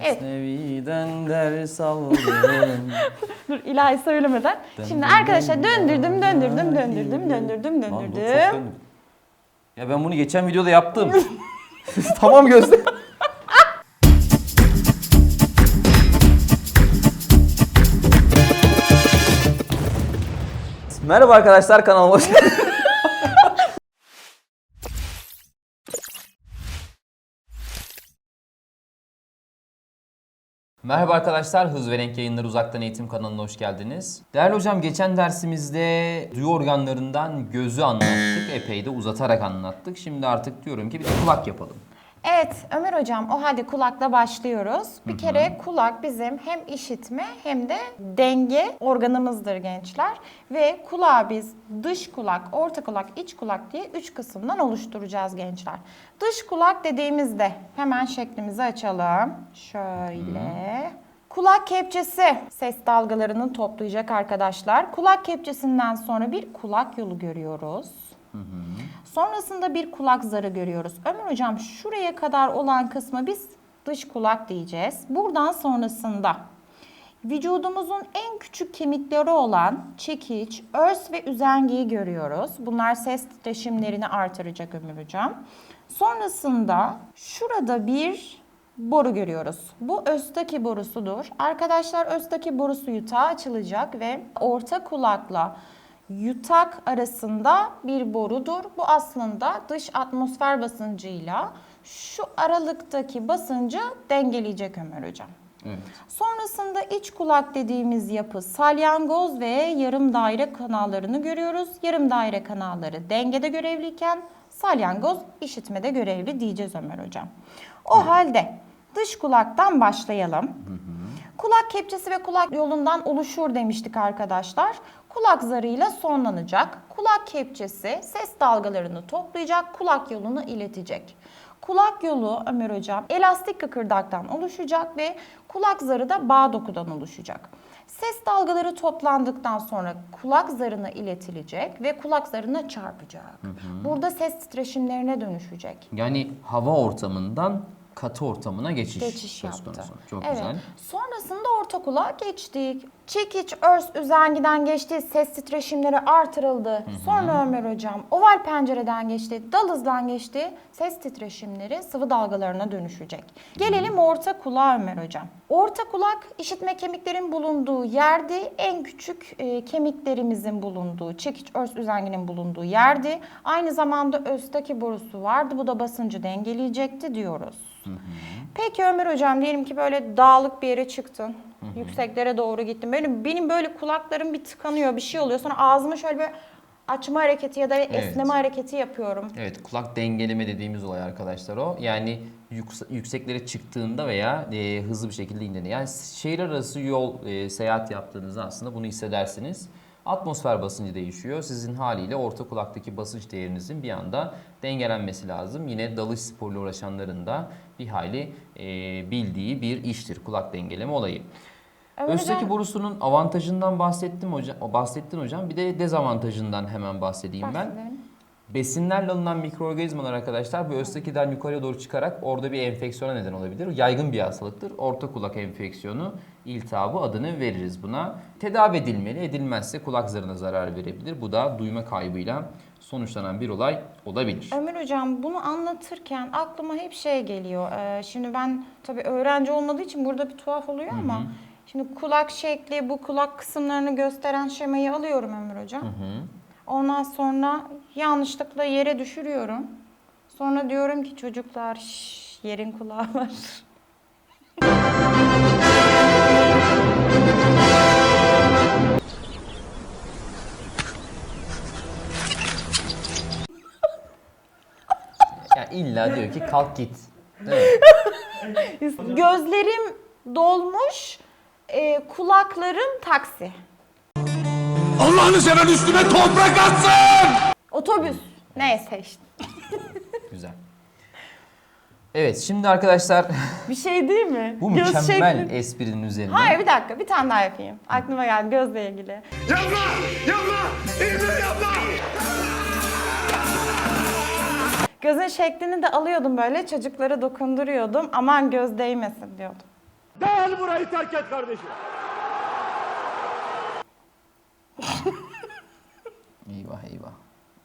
Evet. Mesnevi'den ders aldım. Dur ilahi söylemeden. Şimdi arkadaşlar döndürdüm, döndürdüm, döndürdüm, döndürdüm, Lan dur, çok döndürdüm. döndüm. Ya ben bunu geçen videoda yaptım. tamam Gözde. Merhaba arkadaşlar kanalıma hoş geldiniz. Merhaba arkadaşlar, Hız ve Renk Yayınları Uzaktan Eğitim kanalına hoş geldiniz. Değerli hocam, geçen dersimizde duyu organlarından gözü anlattık. Epey de uzatarak anlattık. Şimdi artık diyorum ki bir de kulak yapalım. Evet Ömer Hocam o halde kulakla başlıyoruz. Bir kere kulak bizim hem işitme hem de denge organımızdır gençler. Ve kulağı biz dış kulak, orta kulak, iç kulak diye üç kısımdan oluşturacağız gençler. Dış kulak dediğimizde hemen şeklimizi açalım. Şöyle. Kulak kepçesi ses dalgalarını toplayacak arkadaşlar. Kulak kepçesinden sonra bir kulak yolu görüyoruz. Sonrasında bir kulak zarı görüyoruz. Ömer hocam şuraya kadar olan kısmı biz dış kulak diyeceğiz. Buradan sonrasında vücudumuzun en küçük kemikleri olan çekiç, örs ve üzengiyi görüyoruz. Bunlar ses titreşimlerini artıracak Ömer hocam. Sonrasında şurada bir boru görüyoruz. Bu östaki borusudur. Arkadaşlar östaki borusu yutağa açılacak ve orta kulakla yutak arasında bir borudur. Bu aslında dış atmosfer basıncıyla şu aralıktaki basıncı dengeleyecek Ömer Hocam. Evet. Sonrasında iç kulak dediğimiz yapı salyangoz ve yarım daire kanallarını görüyoruz. Yarım daire kanalları dengede görevliyken salyangoz işitmede görevli diyeceğiz Ömer Hocam. O halde dış kulaktan başlayalım. Kulak kepçesi ve kulak yolundan oluşur demiştik arkadaşlar. Kulak zarıyla sonlanacak. Kulak kepçesi ses dalgalarını toplayacak, kulak yolunu iletecek. Kulak yolu Ömer Hocam elastik kıkırdaktan oluşacak ve kulak zarı da bağ dokudan oluşacak. Ses dalgaları toplandıktan sonra kulak zarına iletilecek ve kulak zarına çarpacak. Burada ses titreşimlerine dönüşecek. Yani hava ortamından katı ortamına geçiş, geçiş söz yaptı. konusu. Çok evet. güzel. Sonrasında orta kulağa geçtik. Çekiç, örs, üzengiden geçti. Ses titreşimleri artırıldı. Sonra Ömer Hocam oval pencereden geçti. Dalızdan geçti. Ses titreşimleri sıvı dalgalarına dönüşecek. Gelelim orta kulağa Ömer Hocam. Orta kulak işitme kemiklerin bulunduğu yerde en küçük e, kemiklerimizin bulunduğu, çekiç, örs, üzenginin bulunduğu yerdi. Aynı zamanda östaki borusu vardı. Bu da basıncı dengeleyecekti diyoruz. Peki Ömer hocam diyelim ki böyle dağlık bir yere çıktın. Yükseklere doğru gittin. Benim benim böyle kulaklarım bir tıkanıyor, bir şey oluyor. Sonra ağzımı şöyle bir açma hareketi ya da esneme hareketi yapıyorum. Evet kulak dengeleme dediğimiz olay arkadaşlar o. Yani yüks- yükseklere çıktığında veya e, hızlı bir şekilde indiğinde. Yani şehir arası yol e, seyahat yaptığınızda aslında bunu hissedersiniz. Atmosfer basıncı değişiyor. Sizin haliyle orta kulaktaki basınç değerinizin bir anda dengelenmesi lazım. Yine dalış sporuyla uğraşanların da bir hayli e, bildiği bir iştir kulak dengeleme olayı. Östaki hocam- borusunun avantajından bahsettim hocam, bahsettin hocam. Bir de dezavantajından hemen bahsedeyim ben. Besinlerle alınan mikroorganizmalar arkadaşlar bu östakiden yukarıya doğru çıkarak orada bir enfeksiyona neden olabilir. Yaygın bir hastalıktır. Orta kulak enfeksiyonu, iltihabı adını veririz buna. Tedavi edilmeli, edilmezse kulak zarına zarar verebilir. Bu da duyma kaybıyla sonuçlanan bir olay olabilir. Ömer hocam bunu anlatırken aklıma hep şey geliyor. Ee, şimdi ben tabii öğrenci olmadığı için burada bir tuhaf oluyor ama şimdi kulak şekli, bu kulak kısımlarını gösteren şemayı alıyorum Ömer hocam. Ondan sonra yanlışlıkla yere düşürüyorum. Sonra diyorum ki çocuklar "Şş, yerin kulağı var. illa diyor ki kalk git. Değil mi? Gözlerim dolmuş, e, kulaklarım taksi. Allah'ını seven üstüme toprak atsın! Otobüs. Neyse işte. Güzel. Evet şimdi arkadaşlar Bir şey değil mi? bu Göz mükemmel şekli- esprinin üzerine Hayır bir dakika bir tane daha yapayım. Aklıma geldi gözle ilgili. Yapma! Yapma! İndir yapma! Gözün şeklini de alıyordum böyle çocuklara dokunduruyordum. Aman göz değmesin diyordum. Derhal burayı terk et kardeşim. Eyvah eyvah.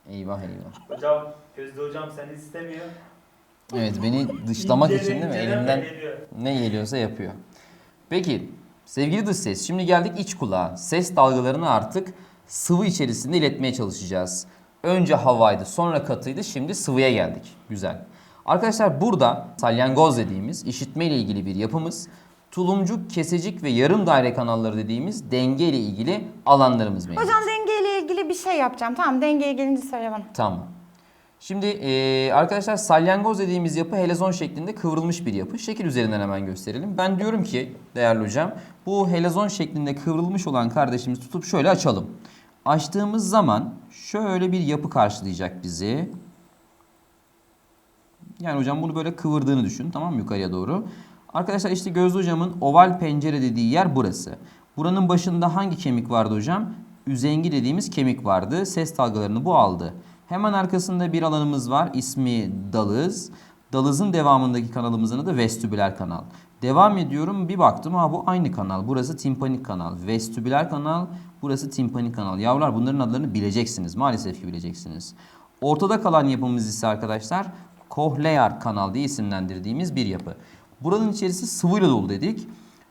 Eyvah eyvah. Hocam Gözde hocam seni istemiyor. Evet beni dışlamak İncele, için değil mi? Elimden geliyor. ne geliyorsa yapıyor. Peki sevgili dış ses şimdi geldik iç kulağa. Ses dalgalarını artık sıvı içerisinde iletmeye çalışacağız. Önce havaydı sonra katıydı şimdi sıvıya geldik. Güzel. Arkadaşlar burada salyangoz dediğimiz işitme ile ilgili bir yapımız. Tulumcuk, kesecik ve yarım daire kanalları dediğimiz denge ile ilgili alanlarımız mevcut. Hocam dengeyle ilgili bir şey yapacağım. Tamam dengeye gelince söyle bana. Tamam. Şimdi eee, arkadaşlar salyangoz dediğimiz yapı helezon şeklinde kıvrılmış bir yapı. Şekil üzerinden hemen gösterelim. Ben diyorum ki değerli hocam bu helezon şeklinde kıvrılmış olan kardeşimizi tutup şöyle açalım. Açtığımız zaman şöyle bir yapı karşılayacak bizi. Yani hocam bunu böyle kıvırdığını düşün tamam mı yukarıya doğru. Arkadaşlar işte Gözde hocamın oval pencere dediği yer burası. Buranın başında hangi kemik vardı hocam? Üzengi dediğimiz kemik vardı. Ses dalgalarını bu aldı. Hemen arkasında bir alanımız var. İsmi dalız. Dalızın devamındaki kanalımızın adı vestibüler kanal. Devam ediyorum bir baktım ha bu aynı kanal. Burası timpanik kanal. Vestibüler kanal. Burası timpanik kanal. Yavrular bunların adlarını bileceksiniz. Maalesef ki bileceksiniz. Ortada kalan yapımız ise arkadaşlar kohlear kanal diye isimlendirdiğimiz bir yapı. Buranın içerisi sıvıyla dolu dedik.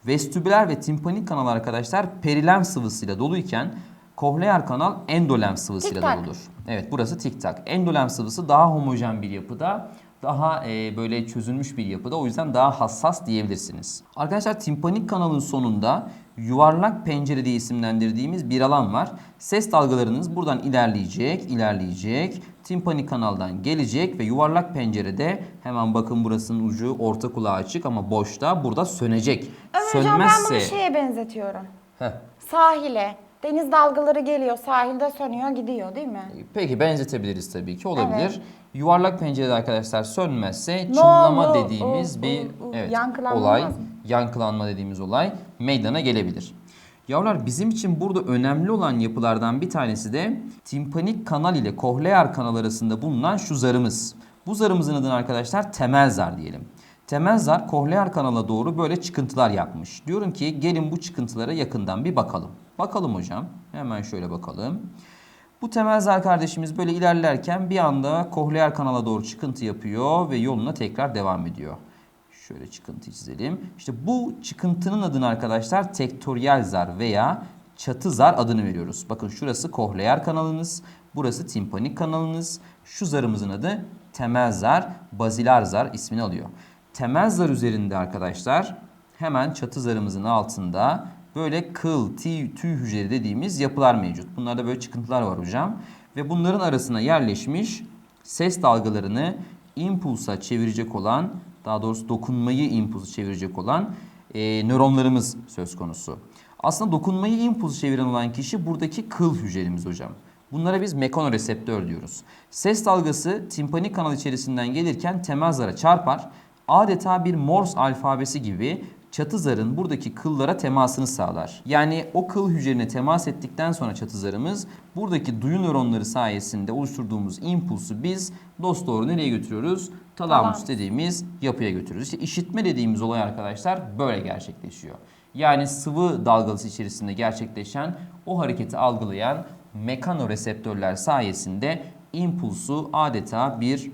Vestibüler ve timpanik kanal arkadaşlar perilem sıvısıyla doluyken kohlear kanal endolem sıvısıyla doludur. Evet burası tik tak. Endolem sıvısı daha homojen bir yapıda. Daha e, böyle çözülmüş bir yapıda. O yüzden daha hassas diyebilirsiniz. Arkadaşlar timpanik kanalın sonunda yuvarlak pencere diye isimlendirdiğimiz bir alan var. Ses dalgalarınız buradan ilerleyecek, ilerleyecek. Timpanik kanaldan gelecek ve yuvarlak pencerede hemen bakın burasının ucu orta kulağı açık ama boşta burada sönecek. Ömer hocam ben bunu Sönmezse... şeye benzetiyorum. Heh. Sahile. Deniz dalgaları geliyor, sahilde sönüyor, gidiyor değil mi? Peki benzetebiliriz tabii ki olabilir. Evet. Yuvarlak pencerede arkadaşlar sönmezse çınlama oldu? dediğimiz U- bir u- u- evet, yankılanma olay, mı? yankılanma dediğimiz olay meydana gelebilir. Yavrular bizim için burada önemli olan yapılardan bir tanesi de timpanik kanal ile kohlear kanal arasında bulunan şu zarımız. Bu zarımızın adını arkadaşlar temel zar diyelim. Temel zar kohlear kanala doğru böyle çıkıntılar yapmış. Diyorum ki gelin bu çıkıntılara yakından bir bakalım. Bakalım hocam. Hemen şöyle bakalım. Bu temel zar kardeşimiz böyle ilerlerken bir anda kohlear kanala doğru çıkıntı yapıyor ve yoluna tekrar devam ediyor. Şöyle çıkıntı çizelim. İşte bu çıkıntının adını arkadaşlar tektoryal zar veya çatı zar adını veriyoruz. Bakın şurası kohlear kanalınız, burası timpanik kanalınız. Şu zarımızın adı temel zar, bazilar zar ismini alıyor. Temel zar üzerinde arkadaşlar hemen çatı zarımızın altında böyle kıl, tüy, tüy hücreli dediğimiz yapılar mevcut. Bunlarda böyle çıkıntılar var hocam. Ve bunların arasına yerleşmiş ses dalgalarını impulsa çevirecek olan, daha doğrusu dokunmayı impulsa çevirecek olan e, nöronlarımız söz konusu. Aslında dokunmayı impulsa çeviren olan kişi buradaki kıl hücremiz hocam. Bunlara biz mekanoreseptör diyoruz. Ses dalgası timpanik kanal içerisinden gelirken temel zara çarpar. Adeta bir Morse alfabesi gibi çatı zarın buradaki kıllara temasını sağlar. Yani o kıl hücrelerine temas ettikten sonra çatı zarımız buradaki duyu nöronları sayesinde oluşturduğumuz impulsu biz dosdoğru nereye götürüyoruz? Talamus Talamus. dediğimiz yapıya götürüyoruz. İşte işitme dediğimiz olay arkadaşlar böyle gerçekleşiyor. Yani sıvı dalgalısı içerisinde gerçekleşen o hareketi algılayan mekanoreseptörler sayesinde impulsu adeta bir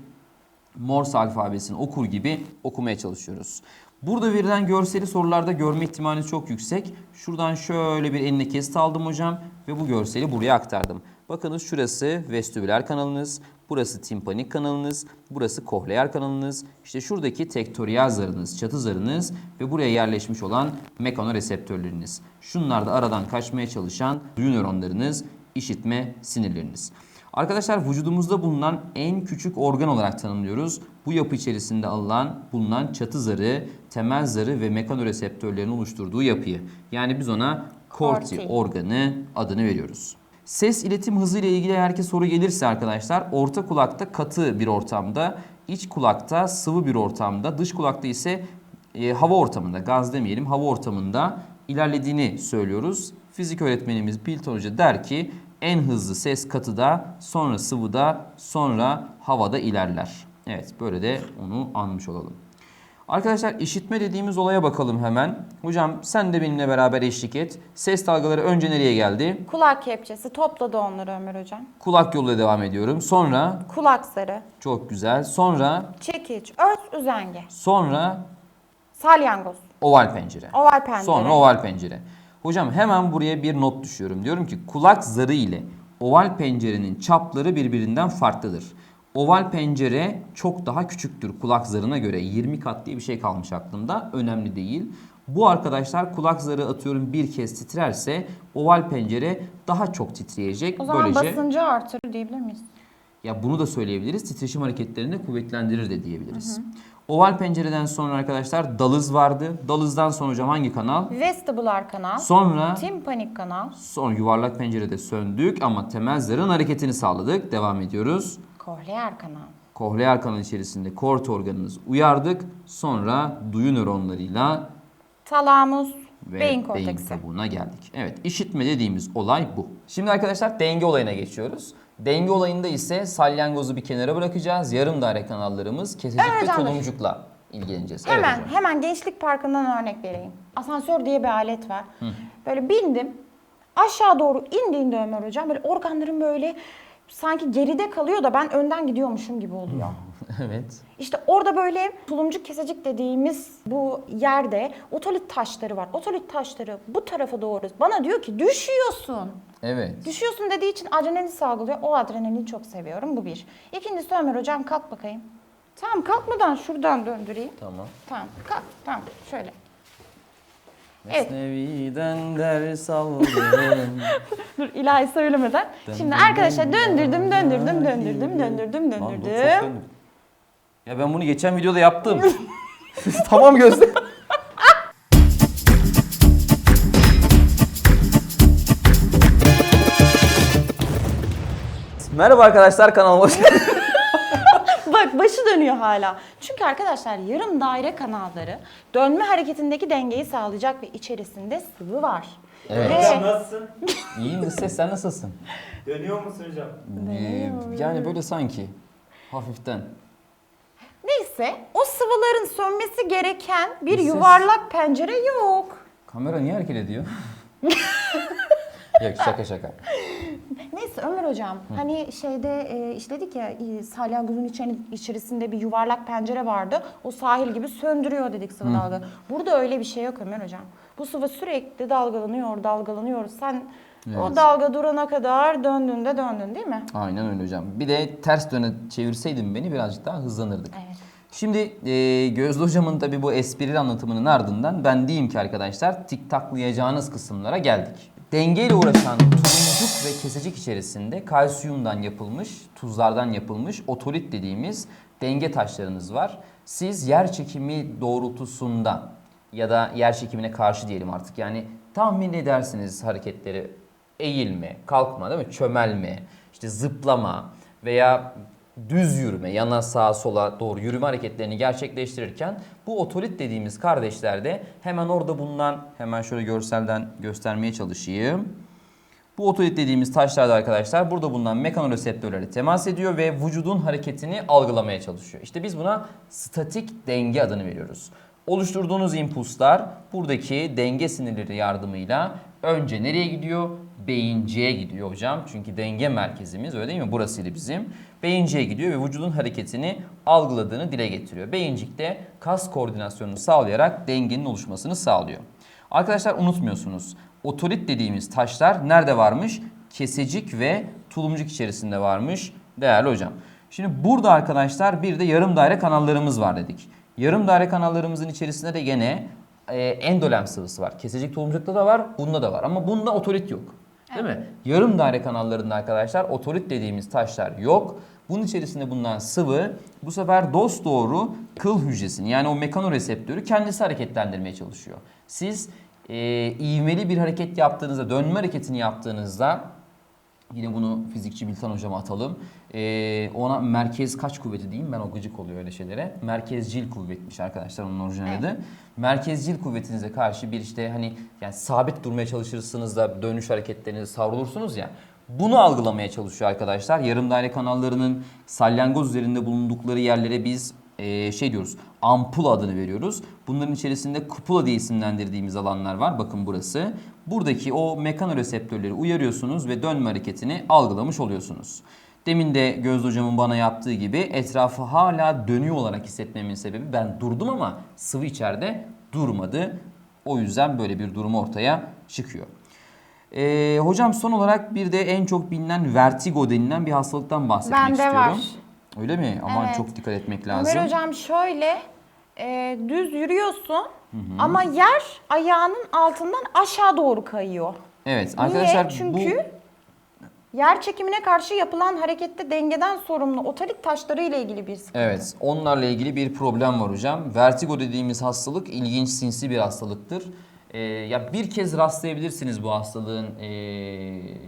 Morse alfabesini okur gibi okumaya çalışıyoruz. Burada verilen görseli sorularda görme ihtimaliniz çok yüksek. Şuradan şöyle bir eline kesit aldım hocam ve bu görseli buraya aktardım. Bakınız şurası vestibüler kanalınız, burası timpanik kanalınız, burası kohlear kanalınız, işte şuradaki tektoryal zarınız, çatı zarınız ve buraya yerleşmiş olan mekanoreseptörleriniz. Şunlar da aradan kaçmaya çalışan duyu nöronlarınız, işitme sinirleriniz. Arkadaşlar vücudumuzda bulunan en küçük organ olarak tanımlıyoruz. Bu yapı içerisinde alınan, bulunan çatı zarı, temel zarı ve mekanoreseptörlerin oluşturduğu yapıyı. Yani biz ona korti organı adını veriyoruz. Ses iletim hızı ile ilgili eğer ki soru gelirse arkadaşlar orta kulakta katı bir ortamda, iç kulakta sıvı bir ortamda, dış kulakta ise e, hava ortamında, gaz demeyelim hava ortamında ilerlediğini söylüyoruz. Fizik öğretmenimiz Bilton Hoca der ki en hızlı ses katıda, sonra sıvıda, sonra havada ilerler. Evet böyle de onu anmış olalım. Arkadaşlar işitme dediğimiz olaya bakalım hemen. Hocam sen de benimle beraber eşlik et. Ses dalgaları önce nereye geldi? Kulak kepçesi topladı onları Ömer hocam. Kulak yoluyla devam ediyorum. Sonra Kulak zarı, çok güzel. Sonra çekiç, örs, üzenge, sonra salyangoz, oval pencere. oval pencere. Sonra oval pencere. Hocam hemen buraya bir not düşüyorum. Diyorum ki kulak zarı ile oval pencerenin çapları birbirinden farklıdır. Oval pencere çok daha küçüktür kulak zarına göre. 20 kat diye bir şey kalmış aklımda. Önemli değil. Bu arkadaşlar kulak zarı atıyorum bir kez titrerse oval pencere daha çok titreyecek. O zaman Böylece basıncı artırır diyebilir miyiz? ya bunu da söyleyebiliriz. Titreşim hareketlerini kuvvetlendirir de diyebiliriz. Oval pencereden sonra arkadaşlar dalız vardı. Dalızdan sonra hocam hangi kanal? Vestibular kanal, Sonra timpanik kanal, son yuvarlak pencerede söndük ama temel zarın hareketini sağladık. Devam ediyoruz. kohleer kanal. Kohlear kanal içerisinde kort organımızı uyardık. Sonra duyu nöronlarıyla Talamus, ve beyin beyin, kabuğuna geldik. Evet, işitme dediğimiz olay bu. Şimdi arkadaşlar denge olayına geçiyoruz. Denge olayında ise salyangozu bir kenara bırakacağız. Yarım daire kanallarımız kesecik Evet ve tulumcukla ilgileneceğiz. Evet Hemen hocam. hemen Gençlik Parkı'ndan örnek vereyim. Asansör diye bir alet var. Böyle bindim. Aşağı doğru indiğinde Ömer hocam böyle organlarım böyle sanki geride kalıyor da ben önden gidiyormuşum gibi oluyor. evet. İşte orada böyle tulumcuk kesecik dediğimiz bu yerde otolit taşları var. Otolit taşları bu tarafa doğru. Bana diyor ki düşüyorsun. Evet. Düşüyorsun dediği için adrenalin salgılıyor. O adrenalini çok seviyorum. Bu bir. İkincisi Ömer hocam kalk bakayım. Tamam kalkmadan şuradan döndüreyim. Tamam. Tamam kalk. Tamam şöyle. Evet. Mesnevi'den ders aldım. Dur ilahi söylemeden. Şimdi arkadaşlar döndürdüm, döndürdüm, döndürdüm, döndürdüm, Lan çok döndürdüm. Ya ben bunu geçen videoda yaptım. tamam Gözde. Merhaba arkadaşlar kanalıma hoş geldiniz. Bak başı dönüyor hala. Çünkü arkadaşlar yarım daire kanalları dönme hareketindeki dengeyi sağlayacak ve içerisinde sıvı var. Evet. Hocam nasılsın? İyiyim de ses sen nasılsın? Dönüyor musun hocam? Ee, yani böyle sanki hafiften. Neyse o sıvıların sönmesi gereken bir Ses- yuvarlak pencere yok. Kamera niye hareket ediyor? Yok şaka şaka. Neyse Ömer hocam hani şeyde e, işledik ya e, salyangozun içerin- içerisinde bir yuvarlak pencere vardı. O sahil gibi söndürüyor dedik sıvı dalga. Burada öyle bir şey yok Ömer hocam. Bu sıvı sürekli dalgalanıyor, dalgalanıyor. Sen o Evet. dalga durana kadar döndüğünde döndün değil mi? Aynen öyle hocam. Bir de ters döne çevirseydin beni birazcık daha hızlanırdık. Evet. Şimdi e, Gözde hocamın tabi bu esprili anlatımının ardından ben diyeyim ki arkadaşlar tik taklayacağınız kısımlara geldik. Dengeyle uğraşan tulumcuk ve kesecik içerisinde kalsiyumdan yapılmış, tuzlardan yapılmış otolit dediğimiz denge taşlarınız var. Siz yer çekimi doğrultusunda ya da yer çekimine karşı diyelim artık yani tahmin edersiniz hareketleri eğilme, kalkma değil mi? Çömelme, işte zıplama veya düz yürüme, yana sağa sola doğru yürüme hareketlerini gerçekleştirirken bu otolit dediğimiz kardeşlerde hemen orada bulunan, hemen şöyle görselden göstermeye çalışayım. Bu otolit dediğimiz taşlarda arkadaşlar burada bulunan mekanoreseptörlere temas ediyor ve vücudun hareketini algılamaya çalışıyor. İşte biz buna statik denge adını veriyoruz. Oluşturduğunuz impulslar buradaki denge sinirleri yardımıyla önce nereye gidiyor? Beyinciğe gidiyor hocam. Çünkü denge merkezimiz öyle değil mi? Burasıydı bizim. Beyinciğe gidiyor ve vücudun hareketini algıladığını dile getiriyor. Beyincik de kas koordinasyonunu sağlayarak dengenin oluşmasını sağlıyor. Arkadaşlar unutmuyorsunuz. Otolit dediğimiz taşlar nerede varmış? Kesecik ve tulumcuk içerisinde varmış değerli hocam. Şimdi burada arkadaşlar bir de yarım daire kanallarımız var dedik. Yarım daire kanallarımızın içerisinde de gene e, endolem sıvısı var. Kesecik tulumcukta da var, bunda da var ama bunda otolit yok. Değil mi? Yarım daire kanallarında arkadaşlar otolit dediğimiz taşlar yok. Bunun içerisinde bulunan sıvı bu sefer dost doğru kıl hücresini yani o mekanoreseptörü kendisi hareketlendirmeye çalışıyor. Siz e, ivmeli bir hareket yaptığınızda, dönme hareketini yaptığınızda Yine bunu fizikçi Biltan hocama atalım. E, ona merkez kaç kuvveti diyeyim ben o gıcık oluyor öyle şeylere. Merkezcil kuvvetmiş arkadaşlar onun orijinal adı. Merkezcil kuvvetinize karşı bir işte hani yani sabit durmaya çalışırsınız da dönüş hareketlerinizi savrulursunuz ya. Bunu algılamaya çalışıyor arkadaşlar. Yarım daire kanallarının salyangoz üzerinde bulundukları yerlere biz e, şey diyoruz ampul adını veriyoruz. Bunların içerisinde kupula diye isimlendirdiğimiz alanlar var. Bakın burası. Buradaki o mekanoreseptörleri uyarıyorsunuz ve dönme hareketini algılamış oluyorsunuz. Demin de Gözde hocamın bana yaptığı gibi etrafı hala dönüyor olarak hissetmemin sebebi ben durdum ama sıvı içeride durmadı. O yüzden böyle bir durum ortaya çıkıyor. Ee, hocam son olarak bir de en çok bilinen vertigo denilen bir hastalıktan bahsetmek Bende istiyorum. var. Öyle mi? Aman Evet. çok dikkat etmek lazım. Ömer hocam şöyle e, düz yürüyorsun ama yer ayağının altından aşağı doğru kayıyor. Evet Niye? arkadaşlar Çünkü bu yer çekimine karşı yapılan harekette dengeden sorumlu otalik taşları ile ilgili bir sıkıntı. Evet, onlarla ilgili bir problem var hocam. Vertigo dediğimiz hastalık ilginç sinsi bir hastalıktır. Ee, ya bir kez rastlayabilirsiniz bu hastalığın ee,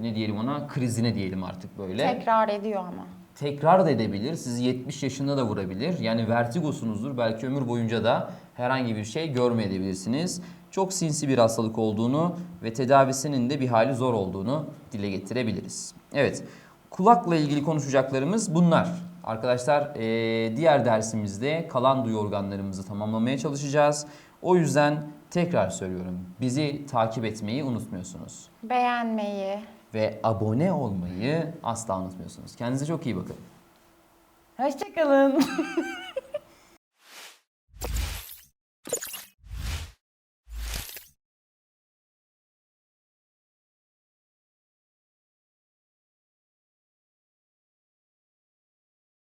ne diyelim ona krizine diyelim artık böyle. Tekrar ediyor ama. Tekrar da edebilir. Sizi 70 yaşında da vurabilir. Yani vertigosunuzdur. Belki ömür boyunca da herhangi bir şey görmeyebilirsiniz. Çok sinsi bir hastalık olduğunu ve tedavisinin de bir hali zor olduğunu dile getirebiliriz. Evet, kulakla ilgili konuşacaklarımız bunlar. Arkadaşlar diğer dersimizde kalan duyu organlarımızı tamamlamaya çalışacağız. O yüzden tekrar söylüyorum. Bizi takip etmeyi unutmuyorsunuz. Beğenmeyi. Ve abone olmayı asla unutmuyorsunuz. Kendinize çok iyi bakın. Hoşçakalın.